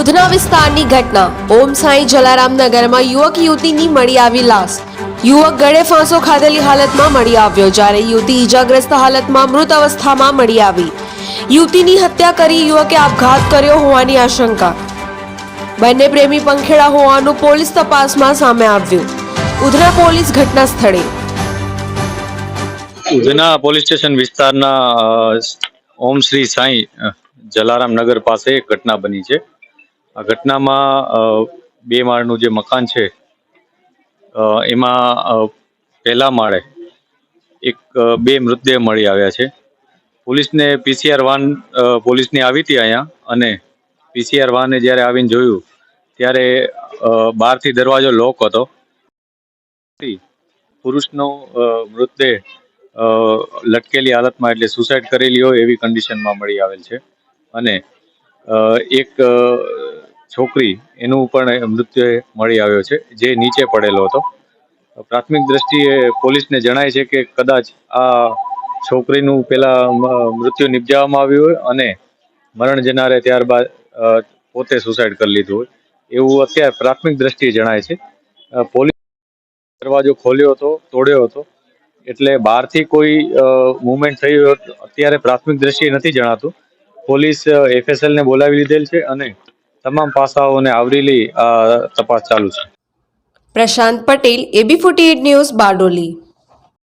ઉધના વિસ્તારની ઘટના. ઓમ સાંઈ જલારામ નગરમાં યુવક યુવતીની મળી આવી લાશ. યુવક ગળે ફાંસો ખાધેલી હાલતમાં મળી આવ્યો જ્યારે યુવતી ઈજાગ્રસ્ત હાલતમાં મૃત અવસ્થામાં મળી આવી. યુવતીની હત્યા કરી યુવકે આપઘાત કર્યો હોવાની આશંકા. બંને પ્રેમી પંખેડા હોવાનું પોલીસ તપાસમાં સામે આવ્યું. ઉધના પોલીસ ઘટના સ્થળે ઉધના પોલીસ સ્ટેશન વિસ્તારના ઓમ શ્રી સાંઈ જલારામ નગર પાસે એક ઘટના બની છે. આ ઘટનામાં બે માળનું જે મકાન છે એમાં પહેલા માળે એક બે મૃતદેહ મળી આવ્યા છે. પોલીસને પીસીઆર વાન પોલીસની આવી હતી અહીંયા અને પીસીઆર વાને જ્યારે આવીને જોયું, ત્યારે બહારથી દરવાજો લોક હતો. પુરુષનો મૃતદેહ લટકેલી હાલતમાં એટલે સુસાઇડ કરેલી હોય એવી કન્ડિશનમાં મળી આવેલ છે. અને એક છોકરી, એનું પણ મૃત્યુ મળી આવ્યો છે, જે નીચે પડેલો હતો. પ્રાથમિક દ્રષ્ટિએ પોલીસને જણાય છે કે કદાચ આ છોકરીનું પેલા મૃત્યુ નિપજાવવામાં આવ્યું હોય અને મરણ જનારે ત્યારબાદ પોતે સુસાઇડ કરી લીધું હોય. એવું અત્યારે પ્રાથમિક દ્રષ્ટિએ જણાય છે. પોલીસ દરવાજો ખોલ્યો હતો, તોડ્યો હતો, એટલે બહારથી કોઈ મુવમેન્ટ થયું અત્યારે પ્રાથમિક દ્રષ્ટિએ નથી જણાતું. પોલીસ એફએસએલ ને બોલાવી લીધેલ છે અને તમામ પાસાઓને આવરી લઈ તપાસ ચાલુ છે. Prashant Patel AB forty news Bardoli.